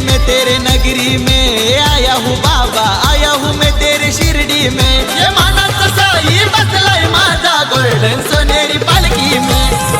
में तेरे नगरी में। आया हूँ बाबा, आया हूँ मैं तेरे शिरडी में। ये माना तो सही बसलाय माझा गोल्डन सोनेरी पालकी में।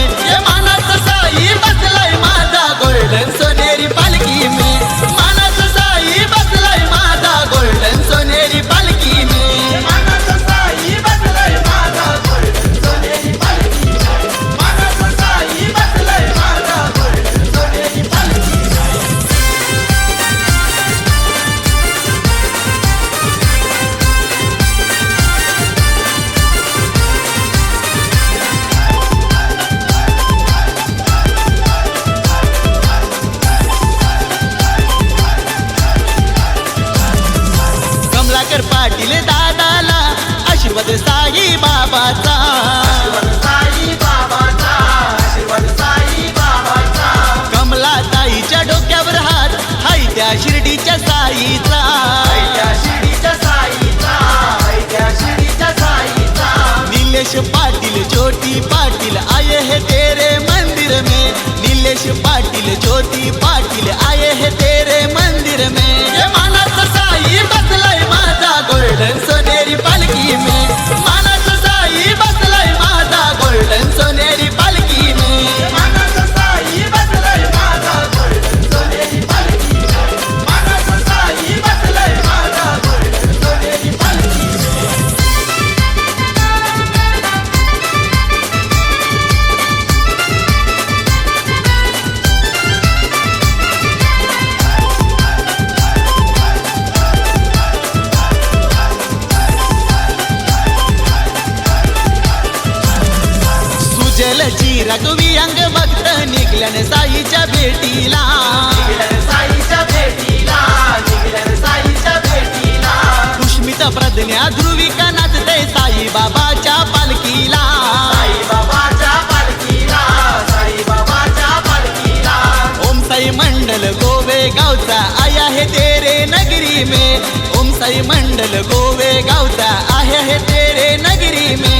आशीर्वाद साई बाबाचा. साई बाबाचा आशीर्वाद साई बाबाचा. कमला ताईच्या डोक्यावर हात हाय त्या शिर्डीच्या साईचा. ऐक्या शिर्डीच्या साईचा ऐक्या शिर्डीच्या साईचा. नीलेश पाटील ज्योती पाटील आये है तेरे मंदिर में. नीलेश पाटील ज्योती पाटील आये है तेरे मंदिर में. मानाचा साई बसलाय माझा गोल्डन रघुवी अंग भक्त निघल्याने साईच्या भेटीला. साईच्या भेटीला साईच्या भेटीला. पुष्मित प्रज्ञा ध्रुविका नाचते साई बाबाच्या पालखीला. साई बाबाच्या पालखीला साई बाबाच्या पालखीला. ओम साई मंडल गोवे गावचा आया है तेरे नगरी में. ओम साई मंडल गोवे गावचा आहे है तेरे नगरी में.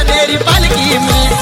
me.